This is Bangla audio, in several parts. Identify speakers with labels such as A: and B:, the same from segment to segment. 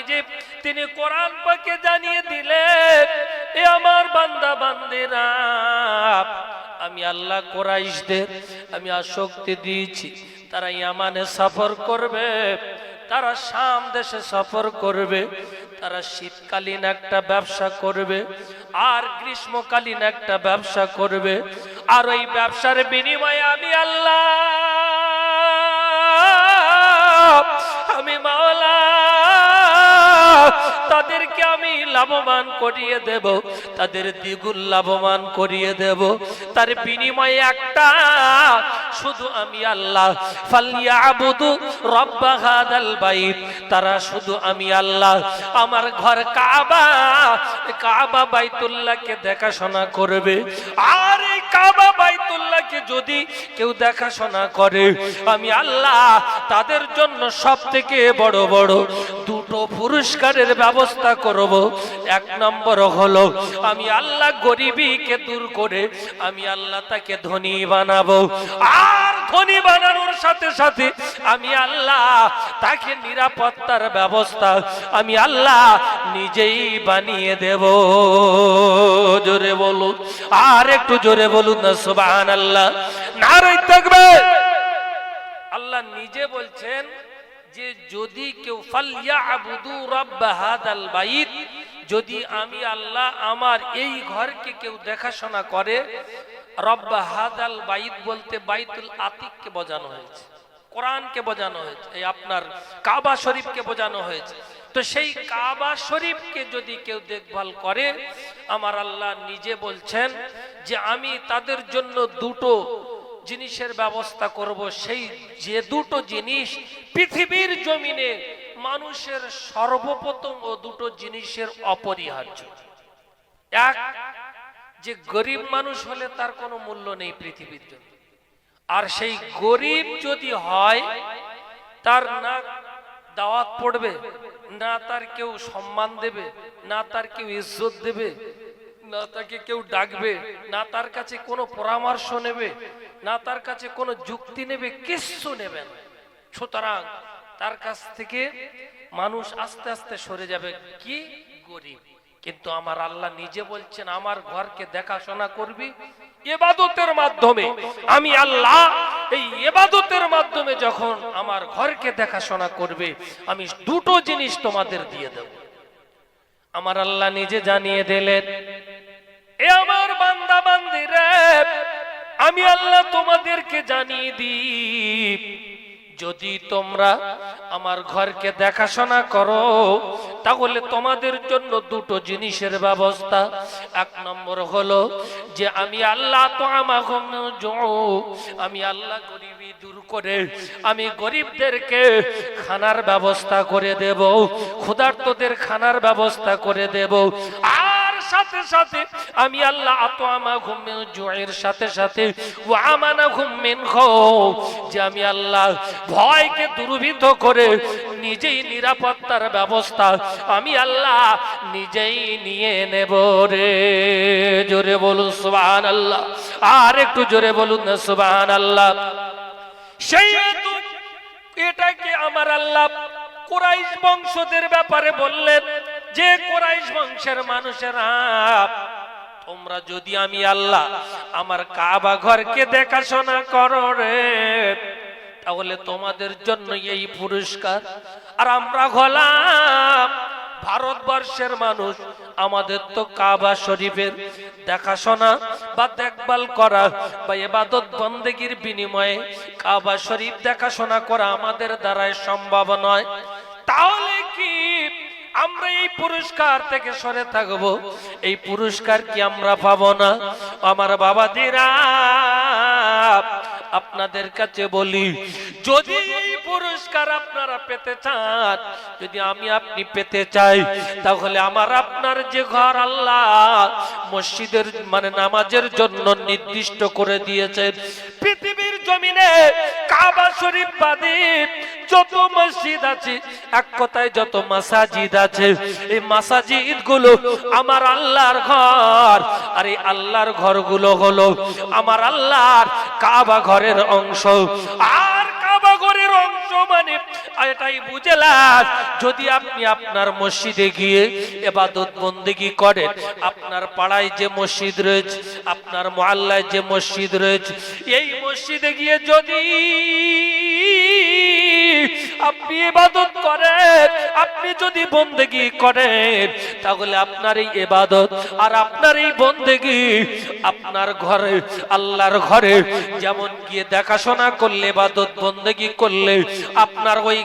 A: নিজে তিনি কোরআন পাকে জানিয়ে দিলেন, এ আমার বান্দা, বান্দিরা, আমি আল্লাহ কোরাইশদের, আমি আসক্তি দিয়েছি। তারা ইয়ামানে সফর করবে, তারা শাম দেশে সফর করবে, তারা শীতকালীন একটা ব্যবসা করবে, আর গ্রীষ্মকালীন একটা ব্যবসা করবে। আর ওই ব্যবসার বিনিময়ে আমি আল্লাহ, আমি মাওলা তাদেরকে আমি লাভবান করিয়ে দেব, তাদের দ্বিগুণ লাভবান করিয়ে দেব। তার বিনিময়ে একটা, শুধু আমি আল্লাহ। ফালিয়া আবুদু রব্বা হাদাল বাইত। তারা শুধু আমি আল্লাহ। আমার ঘর কাবা কাবা বাইতুল্লাহকে দেখাশোনা করবে। আর এই কাবা বাইতুল্লাহকে যদি কেউ দেখাশোনা করে, আমি আল্লাহ তাদের জন্য সব থেকে বড় বড় দুটো পুরস্কারের ব্যবস্থা করব। এক নম্বর হলো, আমি আল্লাহ গরিবীকে দূর করে, আমি আল্লাহ তাকে ধনী বানাবো। আর ধনী বানানোর সাথে সাথে আমি আল্লাহ তাকে নিরাপত্তার ব্যবস্থা, আমি আল্লাহ নিজেই বানিয়ে দেব। জোরে বলুন, আর একটু জোরে বলুন না সুবাহান আল্লাহ নারাই থাকবে আল্লাহ নিজে বলছেন যে যদি কেউ বাইত যদি আমি আল্লাহ আমার এই ঘরকে কেউ দেখাশোনা করে, রব্ব হাদাল বাইত বলতে বাইতুল আতিককে বোঝানো হয়েছে, কোরআনকে বোঝানো হয়েছে, এই আপনার কাবা শরীফকে বোঝানো হয়েছে। তো সেই কাবা শরীফকে যদি কেউ দেখভাল করে, আমার আল্লাহ নিজে বলছেন যে আমি তাদের জন্য দুটো জিনিসের ব্যবস্থা করব, সেই যে দুটো জিনিস পৃথিবীর জমিনে মানুষের সর্বপ্রথম ও দুটো জিনিসের অপরিহার্য। এক, যে গরিব মানুষ হলে তার কোনো মূল্য নেই পৃথিবীর জন্য। আর সেই গরিব যদি হয়, তার না দাওয়াত পড়বে, না তার কেউ সম্মান দেবে, না তার কেউ ইজ্জত দেবে না তাকে কেউ ডাকবে, না তার কাছে কোনো পরামর্শ নেবে, না তার কাছে কোনো যুক্তি নেবে, কিচ্ছু নেবেন সুতরাং তার কাছ থেকে মানুষ আস্তে আস্তে সরে যাবে। কি? গরিব। কিন্তু আমার আল্লাহ নিজে বলছেন, আমার ঘরকে দেখাশোনা করবি এবাদতের মাধ্যমে। আমি আল্লাহ এই এবাদতের মাধ্যমে যখন আমার ঘরকে দেখাশোনা করবে, আমি দুটো জিনিস তোমাদের দিয়ে দেব। আমার আল্লাহ নিজে জানিয়ে দিলেন আমার বান্দা আমি আল্লাহ তোমাদেরকে জানিয়ে যদি তোমরা আমার ঘরকে দেখাশোনা করো, তাহলে তোমাদের জন্য দুটো জিনিসের ব্যবস্থা। এক নম্বর হলো যে আমি আল্লাহ তো আমি আল্লাহ গরিবি দূর করে আমি গরিবদেরকে খানার ব্যবস্থা করে দেব, ক্ষুধার্তদের খানার ব্যবস্থা করে দেব। আর সাথে সাথে আমি আল্লাহ আতো আমা ঘুমে জয়ের সাথে সাথে ও আমানা ঘুমেন যে আমি আল্লাহ ভয়কে দুর্বৃত করে নিজেই নিরাপত্তার ব্যবস্থা আমি আল্লাহ নিজেই নিয়ে নেব রে। জোরে বলুন সুবান আল্লাহ আর একটু জোরে বলুন না সুবান আল্লাহ সেই এটাকে আমার আল্লাহ কোরাইশ বংশদের ব্যাপারে বললেন। যে কোরাইশ বংশের মানুষেরা, তোমরা যদি আমি আল্লাহ আমার কাবা ঘরকে দেখাশোনা করো রে, তাহলে তোমাদের জন্য এই পুরস্কার। আর আমরা হলাম ভারতবর্ষের মানুষ, আমাদের তো কাবা শরীফের দেখাশোনা বা দেখভাল করা বা এবাদত বন্দেগীর বিনিময়ে কাবা শরীফ দেখাশোনা করা আমাদের দ্বারাই সম্ভব নয়। তাহলে আমরা এই পুরস্কার থেকে সরে থাকব। এই পুরস্কার কি আমরা পাবো না? আমার বাবা দিরা আপনাদের কাছে বলি, যদি এই পুরস্কার আপনারা পেতে চান, যদি আমি আপনি পেতে চাই, তাহলে আমার আপনার যে ঘর আল্লাহ মসজিদের মানে নামাজের জন্য নির্দিষ্ট করে দিয়েছেন। পৃথিবীর জমিনে কাবা শরীফ বাদে যত মসজিদ আছে, এক কথায় যত মাসাজিদ আছে, এই মাসাজিদগুলো আমার আল্লাহর ঘর। আর এই আল্লাহর ঘরগুলো হলো আমার আল্লাহর কাবা ঘরের অংশ। আর মানে এটাই বুঝলাম। যদি আপনি আপনার মসজিদে গিয়ে এবাদত বন্দেগি করেন, আপনার পাড়ায় যে মসজিদ রয়েছে, আপনার মহল্লায় যে মসজিদ রয়েছে, এই মসজিদে গিয়ে যদি আপনি ইবাদত করেন, আপনি যদি বন্দেগি করেন তাহলে আপনার এই এবাদত আর আপনার এই বন্দেগি, আপনার ঘরে, আল্লাহর ঘরে যেমন গিয়ে দেখাশোনা করলে এবাদত বন্দেগি করলে, আপনার ওই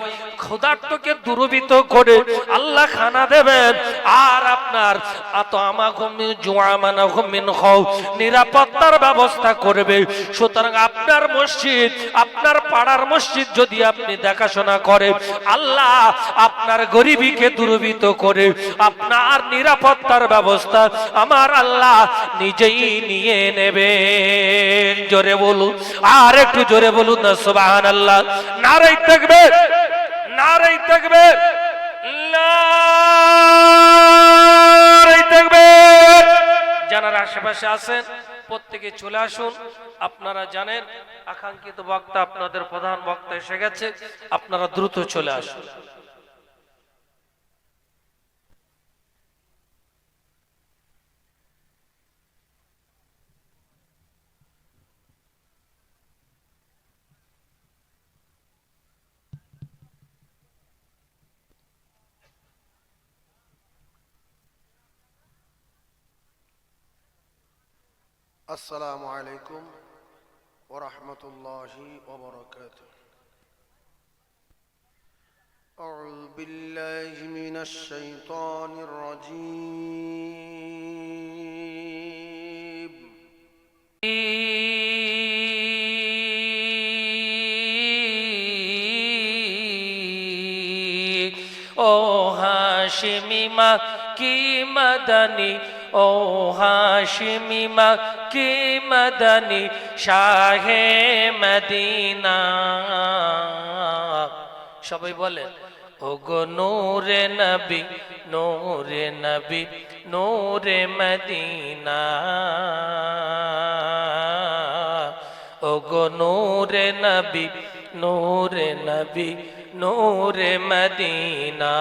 A: ক্ষুধার্তকে দুরবিত করে আল্লাহ খানা দেবেন। আর আপনার নিরাপত্তার ব্যবস্থা করবে। সুতরাং আপনার মসজিদ, আপনার পাড়ার মসজিদ যদি আপনি দেখাশোনা করেন আল্লাহ আপনার গরিবীকে দুর্বিত করে, আপনার নিরাপত্তার ব্যবস্থা আমার আল্লাহ নিজেই নিয়ে নেবে জোরে বলুন, আর একটু জোরে বলুন না সুবাহান আল্লাহ নারাই থাকবে থাকবে। নারাই থাকবে। যারা আশেপাশে আছেন, প্রত্যেকে চলে আসুন। আপনারা জানেন, আকাঙ্ক্ষিত বক্তা আপনাদের প্রধান বক্তা এসে গেছে। আপনারা দ্রুত চলে আসুন।
B: السلام عليكم ورحمة الله وبركاته. أعوذ بالله من الشيطان الرجيم.
A: أو هاشمي مكي مدني أو هاشمي مكي কি মদনী শাহে মদিনা সবাই বলেন ও গো নূরে নবী নূরে নবী, নূরে মদিনা। ও গো নূরে নবী নূরে নবী, নূরে মদিনা।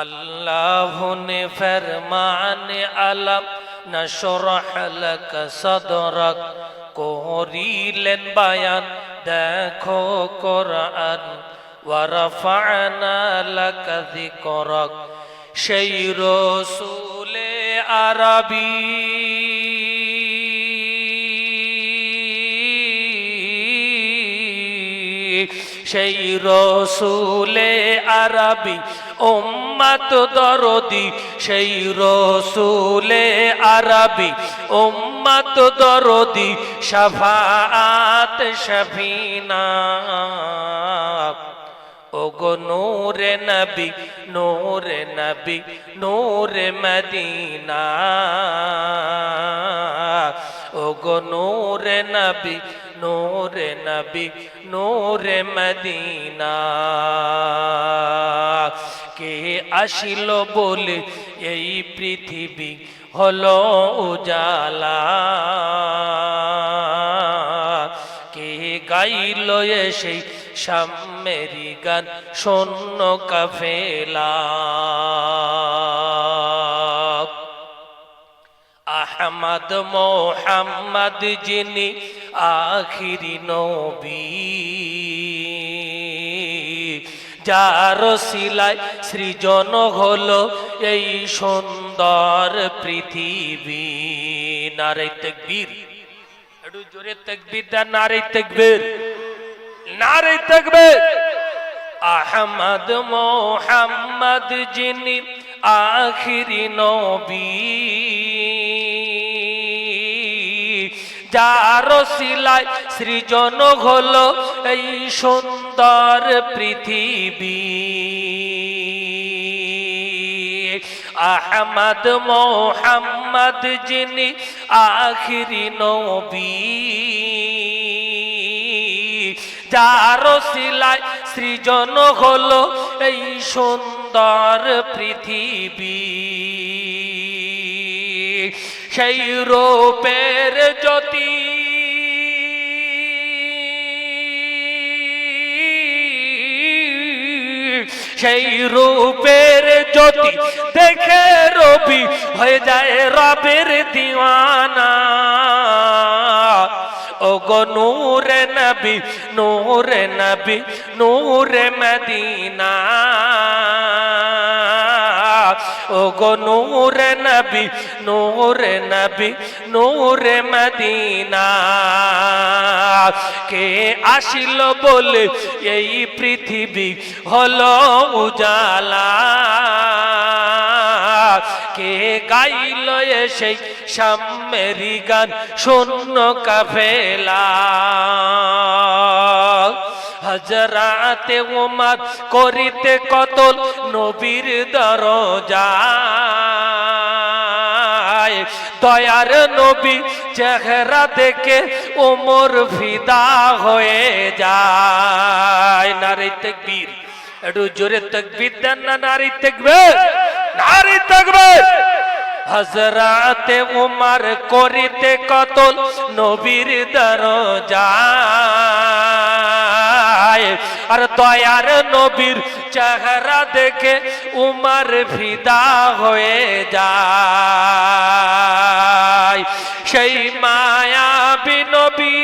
A: اللہ نے فرمان علم نشرح لك صدرك কোরিলেন বায়ান, দেখো কোরআন ওয়ারফানা লাক যিকরাক, সেই রসুলে আরবি। সেই রসুলে আরবি উম্মত দরদি, সেই রসুলে আরবি। উম্মত দরদি, শফাআত শফিনা। ওগো নূরে নবী নূরে নবী, নূরে মদিনা। ওগো নূরে নবী নূরে নবী, নূরে মদিনা। কে আসিল বলে এই পৃথিবী হলো উজালা। কে গাইল সেই সামেরি গান শূন্য কাফেলা। আহমদ মোহাম্মদ যিনি আখিরি নবী। যার শিলায় সৃজন হলো এই সুন্দর পৃথিবী। নারে তকবীর। একটু জোরে তকবীর দেন, নারে তকবীর। নারে তকবীর। আহমদ মোহাম্মদ যিনি আখিরি নবী। যার শিলায় সৃজন হল এই সুন্দর পৃথিবী। আহমদ মোহাম্মদ যিনি আখিরি নবী। যার শিলায় সৃজন হলো এই সুন্দর পৃথিবী। সেই রূপের জ্যোতি। সেই রূপের জ্যোতি দেখে রবি হয়ে যায় রবের দিওয়ানা। ও গো নূরে নবী নূরে নবী, নূরে মদিনা। ও গো নূরে নবী নূরে নবী, নূরে মদিনা। কে আসিল বলে এই পৃথিবী হলো উজালা? কে গাইল সেই সাম্যেরি গান শূন্য কাফেলা? হজরাতে উমার করিতে কতল নবীর দরজায়। দয়ার নবী চেহারা দেখে ওমর ফিদা হয়ে যায়। নারী তেকবীর, একটু জোরে তকবীর দেন না নারী দেখবে নারী দেখবে হজরাতে উমার করিতে কতল নবীর দরজায় আর দয়ার নবীর চেহারা দেখে উমার ফিদা হয়ে যায়। সেই মায়া বিনবী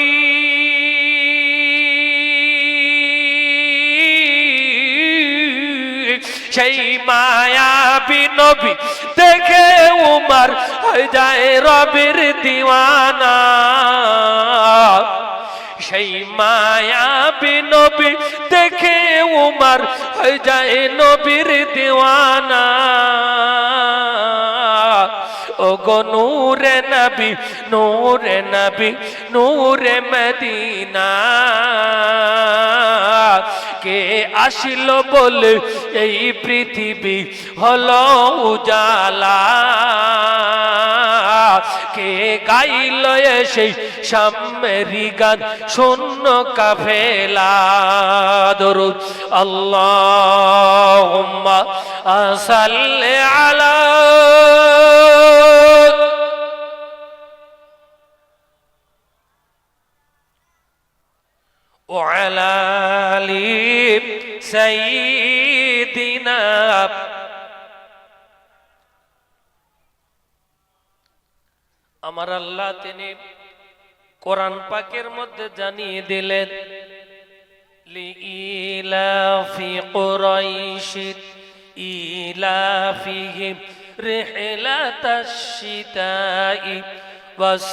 A: সেই মায়া বিনবী দেখে উমার হয়ে যায় রবির দিওয়ানা। সেই মায়া বিনবী দেখে উমার হয়ে যায় নবীর দিওয়ানা। ও গো নূরে নবী নূরে নবী, নূরে মদিনা। কে আসিল বলে এই পৃথিবী হলো উজালা। কে গাইল সেই সামেরি গান শূন্য কাফেলা দরুদ আল্লাহ সাল্লি আলা وعلى آل سيدنا আমার আল্লাহ তিনি কোরআন পাকের মধ্যে জানিয়ে দিলেন ইলাফি কুরাইশ ইলাফিহিম রিহলাতাশ শিতাই ওয়াস